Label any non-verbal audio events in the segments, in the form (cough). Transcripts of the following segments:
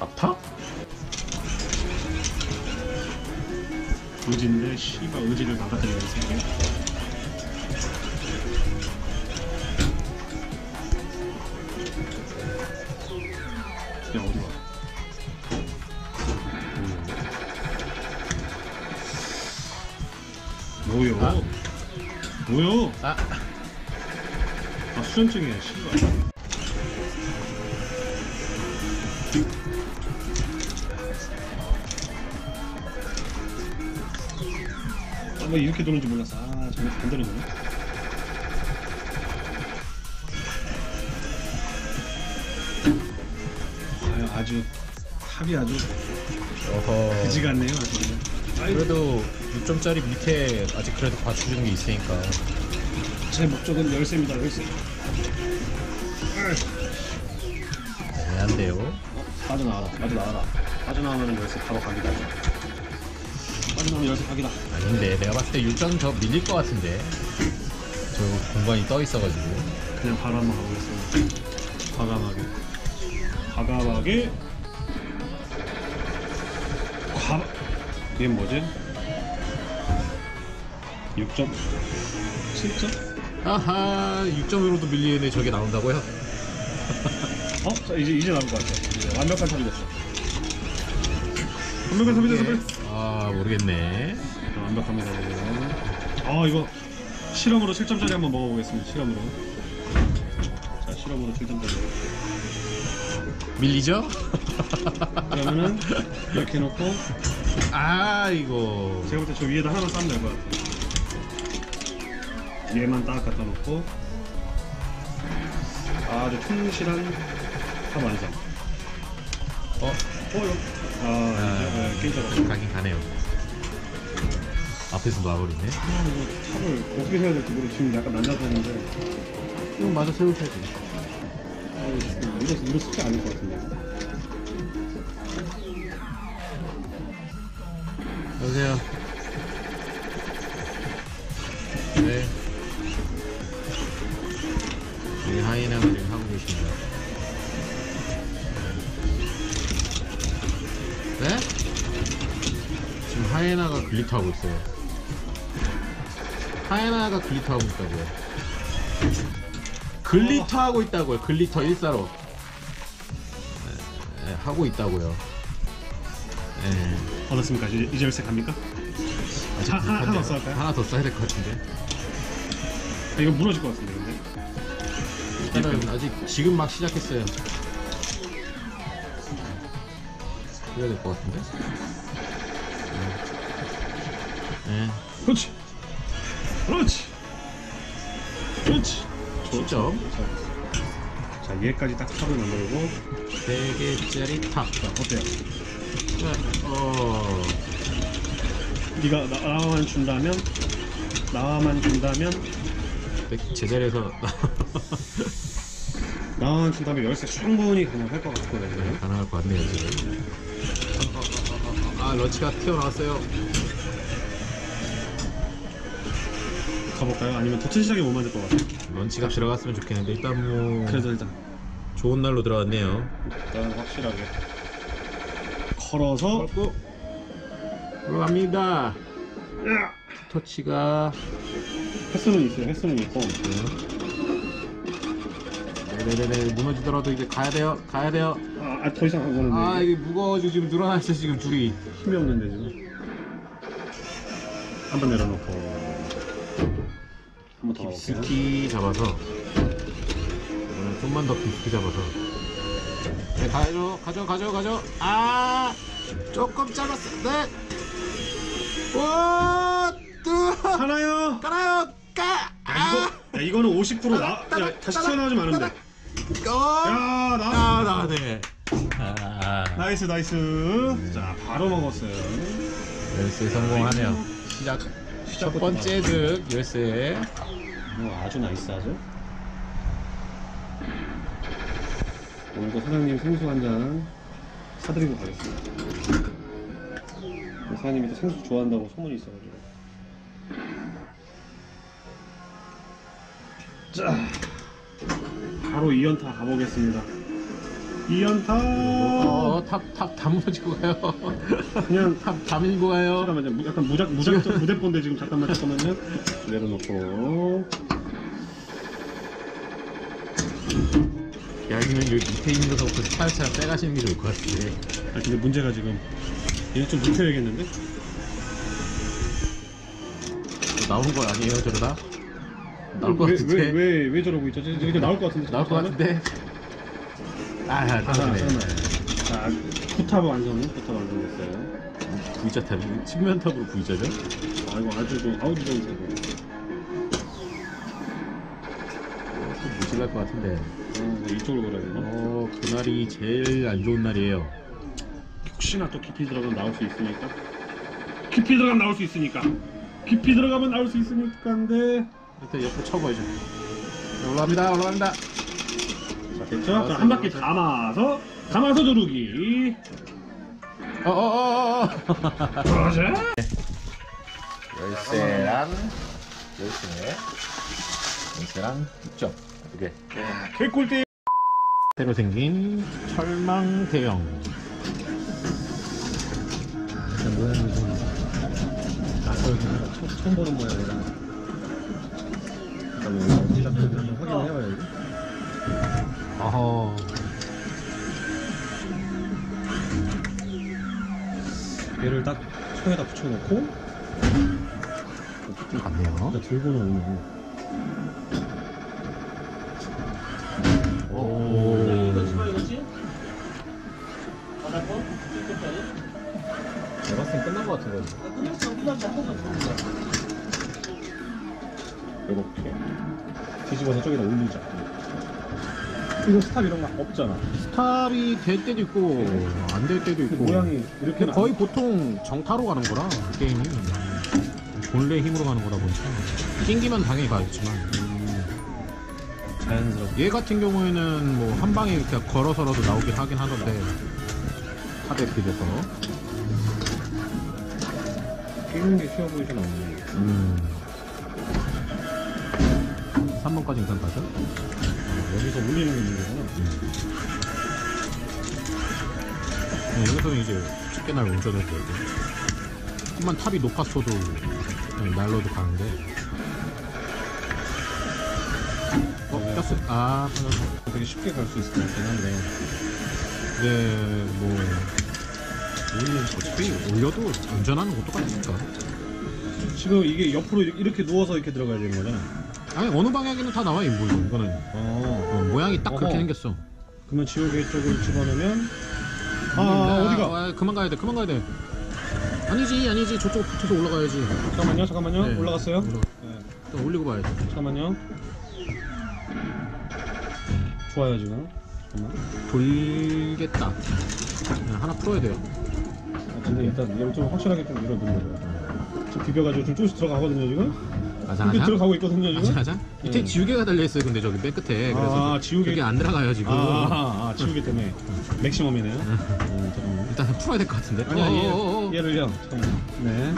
아파? 의지인데 씨발 의지를 망가뜨리는 세계 야 뭐요? 아. 뭐요? 아, 아 수전증이야 씨발 아뭐 이렇게 도는 줄 몰랐어 아 정말 반대로 도네 아주 탑이 아주 어허. 그지 같네요 아주 그냥 그래도 6점짜리 밑에 아직 그래도 받쳐주는 게 있으니까. 제 목적은 열쇠입니다 열쇠. 애매한데요. 빠져나와라 빠져나와라 빠져나오면 열쇠 바로 각이다 빠져나오면 열쇠 각이다 아닌데, 내가 봤을 때 6점 저 밀릴 것 같은데. 저 공간이 떠 있어가지고. 그냥 바로 한번 가보겠습니다 과감하게 과감하게 과... 얘 뭐지? 6점? 7점? 아하, 6점으로도 밀리는데 저게 나온다고요? (laughs) 어? 자, 이제 이제 나올 것 같아 이제 완벽한 탑이 됐어 완벽한 탑이 됐어 빨리 아, 모르겠네. 자, 완벽합니다. 아 이거 실험으로 7점짜리 한번 먹어보겠습니다 실험으로 자 실험으로 7점짜리 밀리죠? 그러면은 이렇게 해놓고 아, 이거. 제가 볼 때 저 위에다 하나만 싸면 될 것 같아요 얘만 딱 갖다 놓고 아주 충실한 탑 완성 어? 어 이거 아 이제 네, 게임 잡았어 가긴 가네요. 앞에서 놔버리네. 아, 이거 탑을 어떻게 세워야 될지 모르고 지금 약간 난잡했는데 이거 맞아 세우셔야지. 아, 이거 이거 이거 쉽지 않을 것 같은데 여보세요. 네. 여기 하이나가 지금 하고 계십니다. 네? 지금 하이나가 글리터 하고 있어요. 하이나가 글리터 하고 있다고요. 글리터 하고 있다고요. 글리터 1사로. 네, 네, 하고 있다고요. 네. 어떻습니까? 이제, 이제 열쇠 갑니까? 아직 하- 하나- 하나 불편해요. 더 할까요? 하나 더 써야 될 것 같은데. 아, 이거 무너질 것 같은데 근데 일단은 아직 지금 막 시작했어요. 그래야 될 것 같은데. 네. 그렇지 그렇지 그렇지 네. 7점. 자, 자 얘까지 딱 탑을 만들고 3개짜리 탑. 자 어때요? 네. 어. 네가 나, 나만 준다면 나만 준다면 제자리에서 (laughs) 나만 준다면 열쇠 충분히 가능할 것 같거든요 가능할 것 같네요, 지금. 아, 러치가 튀어나왔어요. 가볼까요? 아니면 도트 시작에 못 만들 것 같아요 런치가 들어갔으면 좋겠는데, 일단 뭐. 그래도 일단 좋은 날로 들어갔네요. 일단 확실하게 걸어서 고 들어갑니다. 터치가 횟수는 있어요 횟수는 있고 네네네 무너지더라도 이제 가야 돼요. 가야 돼요. 아 더 이상 안아 가는데 이게 무거워지고 지금 늘어나 있어 지금 둘이. 힘이 없는데 지금 한 번 내려놓고 한 번 더 가볼게요 깊숙이 잡아서 이번엔 좀만 더 깊숙이 잡아서. 네 가죠 가죠 가죠 가죠. 아 조금 짧았어. 네. 와 뜨. 하나요 가나요 가. 아. 이거, 야, 이거는 50% 나, 야, 다시 튀어나오지 않으면 돼. 어. 야, 나, 아 나네. 아. 나이스, 나이스. 자, 바로 먹었어요. 열쇠 성공하네요. 시작. 첫 번째 득 열쇠. 어, 아주 나이스하죠? 오늘도 사장님 생수 한잔 사드리고 가겠습니다. 사장님이 또 생수 좋아한다고 소문이 있어가지고. 자, 바로 2연타 가보겠습니다. 2연타. 어, 탑, 탑, 다 무너지고 가요. 그냥 탑, 다 밀고 가요. 잠깐만요. 무- 약간 무작 무작정 (laughs) 무대본데 지금 잠깐만 잠깐만요. 내려놓고. 야, 아니면 여기 밑에 있는 거서부터 차차차 빼가시는 게 좋을 것 같은데. 아 근데 문제가 지금 얘좀 눕혀야겠는데? 나오는 거 아니에요, 저러다? 나올 것 같은데. 왜왜 왜 왜 저러고 있죠? 이렇게 나올 것 같은데? 나올 것 같은데. 아, 아. 잠깐만. 자, 쿠탑 완성, 쿠탑 완성됐어요. V자 탑이 측면 탑으로 V자죠? 아 이거 아주 좀 아우디 좀 세고. 좀 무실할 것 같은데. 어, 이쪽으로 걸어야겠나? 어, 그날이 제일 안 좋은 날이에요. 혹시나 또 깊이 들어가면 나올 수 있으니까. 깊이 들어가면 나올 수 있으니까. 깊이 들어가면 나올 수 있으니까인데. 일단 옆으로 쳐보이죠. 네, 올라갑니다, 올라갑니다. 자 됐죠? 자, 한 바퀴 감아서 감아서 누르기. 어, 어, 어, 어. 그러자. 열쇠랑 열쇠, 열쇠랑 점 이게 개꿀띠. 새로 생긴 철망 대형. 모양이 좀 낯설긴 처음, 처음 보는 모양이라. 한번 확인해봐야지. 어허. 얘를 딱 손에다 붙여놓고 좀 같네요. 일단 들고는 오는 땐 끝난 것 같은데. 이렇게. 뒤집어서 저기다 올리자. 이거 스탑 이런 거 없잖아. 스탑이 될 때도 있고 안 될 때도 있고. 모양이 이렇게 거의 보통 정타로 가는 거라 그 게임이. 본래 힘으로 가는 거다 보니까. 낑기면 당연히 가겠지만. 자연스럽게. 얘 같은 경우에는 뭐 한 방에 이렇게 걸어서라도 나오긴 하긴 하던데. 탑에 비해서 끼는 게 쉬워 보이진 않네. 음 3번까지 일단 가죠? 여기서 올리는 게 있는 거구나. 네, 여기서는 이제 쉽게 날 운전해도 되고. 조금만 탑이 높았어도 그냥 날로도 가는데. 어? 꼈어 아 되게 쉽게 갈 수 있을 것 같긴 한데. 네, 뭐 어차피 올려도 운전하는 것도 같으니까. 지금 이게 옆으로 이렇게 누워서 이렇게 들어가야 되는 거잖아. 아니 어느 방향에는 다 나와 이 뭐, 이거는 어. 어, 모양이 딱 그렇게 어허. 생겼어. 그러면 지옥의 쪽을 집어넣으면? 아, 아 어디가? 아, 그만 가야 돼 그만 가야 돼. 아니지 아니지. 저쪽 붙어서 올라가야지. 잠깐만요 잠깐만요. 네. 올라갔어요? 올라- 네. 또 올리고 봐야지. 잠깐만요. 좋아요 지금. 잠깐만. 돌겠다. 그냥 하나 풀어야 돼요. 아, 근데 일단 이걸 좀 확실하게 좀 밀어두려고요. 좀 비벼가지고 좀 조금씩 들어가거든요 지금? 가자 들어가고 있거든요 지금? 가자 밑에 네. 지우개가 달려있어요 근데 저기 맨 끝에. 그래서 아, 지우개. 그게 안 들어가요 지금. 아, 아, 아 지우개 때문에. 맥시멈이네요. 음, 잠깐만 일단 풀어야 될 것 같은데. 아니야 어어어어. 얘, 얘를요. 잠깐만 네.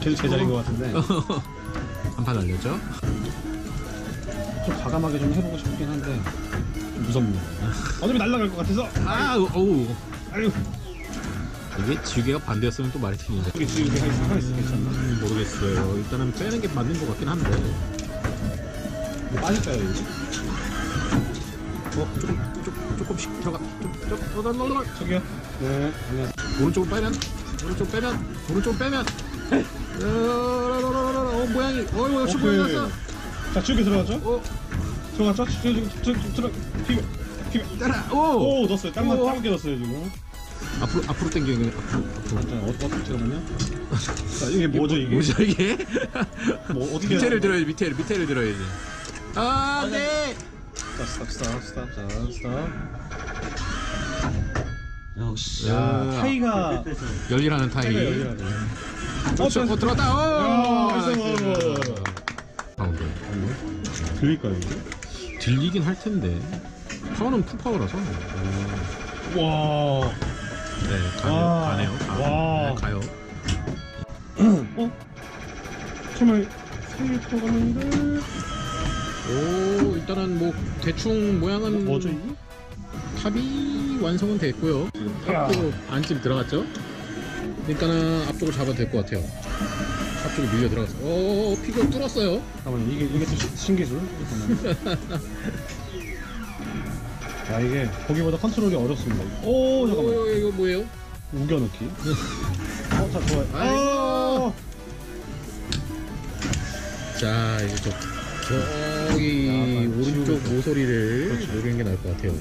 계속 제자리인 것 같은데. 한판 날렸죠? 좀 과감하게 좀 해보고 싶긴 한데. 좀 무섭네요. 어차피 날아갈 것 같아서. 아 어우. 아유 이게 지우개가 반대였으면 또 말이 틀리는데 지우개 하있어 하있어 괜찮나? 음, 모르겠어요 일단은 빼는 게 맞는 것 같긴 한데 이거 빠질까요 이거? 어 조금 조, 조금씩 들어가 좀, 좀, 좀, 올라가 저기요 네 안녕하세요 오른쪽으로 빼면 오른쪽 빼면 오른쪽 빼면 어, 모양이 어 역시 모양이 오케이. 났어 자 지우개 들어갔죠? 어 들어갔죠? 저, 저, 저, 저, 들어 비벼 비벼 따라 오 오 넣었어요 오. 땅게 넣었어요 지금 앞으로 앞으로 당겨 이거 앞으로 앞으로. 자, 어, 어, 잠깐만요? 자 이게 뭐죠 이게? 뭐죠 이게? 뭐 어떻게 밑에를 들어야지 밑에를 밑에를 들어야지. 아네. 스탑 스탑 스탑 스탑 자 스탑. 역시. 야. 야. 타이가. 열일하는 타이. 타이가 열리라네. 그렇죠 어 들어갔다. 오 야, 나이스. 가운데 들릴까요 이게? 들리긴 할 텐데. 파워는 풀 파워라서. 와 네 가네요. 가, 와. 네, 가요. 어? 시스템을 살펴가는데. 오 일단은 뭐 대충 모양은 뭐죠 이게? 탑이 완성은 됐고요. 야. 앞쪽으로 안집 들어갔죠? 그러니까는 앞쪽으로 잡아도 될 것 같아요. 앞쪽으로 밀려 들어갔어 오 피규어 뚫었어요. 잠깐만 이게 이게 또 시- 신기술? (laughs) 잠깐만. 야 이게 거기보다 컨트롤이 어렵습니다. 오 잠깐만 오 이거 뭐예요? 우겨넣기 어 자 좋아요 아이고. 자 이제 저 저기 야, 오른쪽. 모서리를. 노리는 게 나을 것 같아요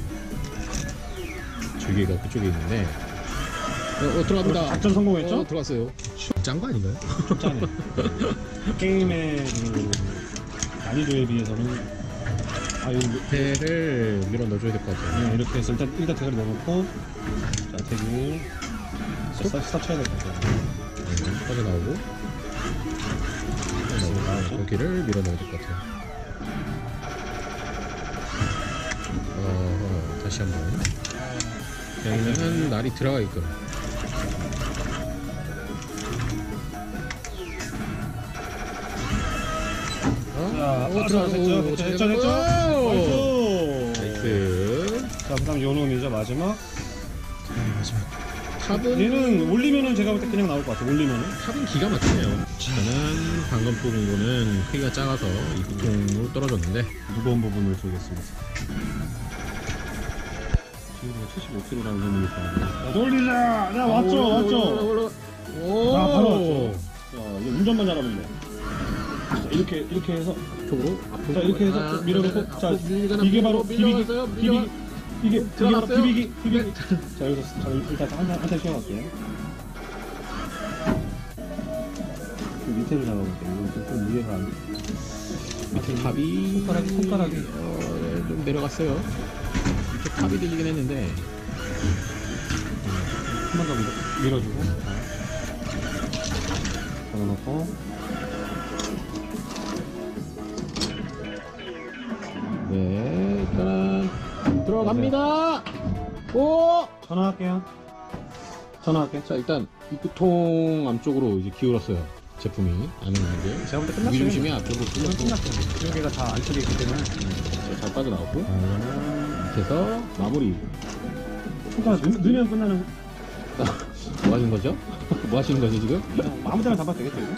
줄기가 그쪽에 있는데 어, 어 들어갑니다 작전 성공했죠? 어, 들어갔어요 짠 거 아닌가요? 짠해 (laughs) 게임의 그 난이도에 비해서는 아 여기 대를 밀어 넣어줘야 될 것 같아요 네, 이렇게 해서 일단 일단 대가리 넣어놓고 자 대기 스탑 스탑 쳐야 될것 같아요 네, 빠져나오고. 나오죠? 여기를 밀어 넣어야 될 것 같아요. 어, 다시 한번. 여기는 날이 들어가게끔 어? 자 오, 됐죠? 오, 됐죠? 잘 됐죠. 나이스. 자 그 다음 요놈이죠 마지막 마지막 탑은 얘는 올리면은 제가 볼 때 그냥 나올 것 같아 올리면은. 탑은 기가 막히네요. 저는 방금 뽑은 거는 크기가 작아서 이 부통으로 떨어졌는데. 무거운 부분을 쏘겠습니다. 지금 75kg라는 소문이니까 돌리자! 자 왔죠 왔죠? 오자 바로 왔죠? 자 이제 운전만 잘하면 돼. 자, 이렇게 이렇게 해서. 쪽으로. 앞으로 자 이렇게 해서 아, 밀어놓고. 네, 자 이게 바로. 비비기 비비기 이게 이게 바로 들어갔어요? 비비기 비비기. 자 여기서 자 일단 한한한 쉬어갈게요. 좀 밑에로 잡아볼게요. 이거 좀 위에가 안 밑에 탑이. 손가락이 손가락이. 어, 네, 좀 내려갔어요. 이렇게 탑이 들리긴 했는데. 한번 더 밀어, 밀어주고. 잡아놓고 갑니다. 오! 전화할게요. 전화할게. 자 일단 이 부통 안쪽으로 이제 기울었어요 제품이. 안 했는데 제가 볼때 끝났어요. 위중심이 앞쪽으로 이건 끝났어요. 여기가 다 안쪽에 있기 때문에. 잘 빠져나왔고. 자, 이거는 이렇게 해서 마무리. 손가락 넣- 넣으면 끝나는 뭐 하신 거죠? 뭐 하시는 거죠 (laughs) 지금? 그냥 아무 데나 잡아도 되겠죠 이거?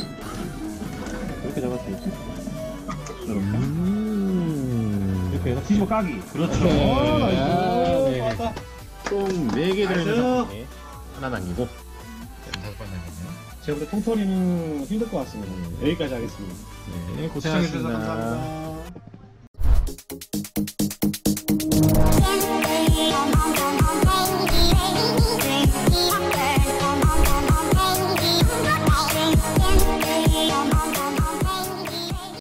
이렇게 잡아도 되겠지? 이렇게 음... 이렇게 해서 뒤집어 까기 그렇죠 네. 오, 나이스. 네. 좋았다. 총 4개 나이스. 들어있는 하나 남기고 다섯 번 남겼네요 제가 볼 때 통털이는 힘들 것 같습니다 여기까지 하겠습니다 네 시청해주셔서 고생하셨습니다 감사합니다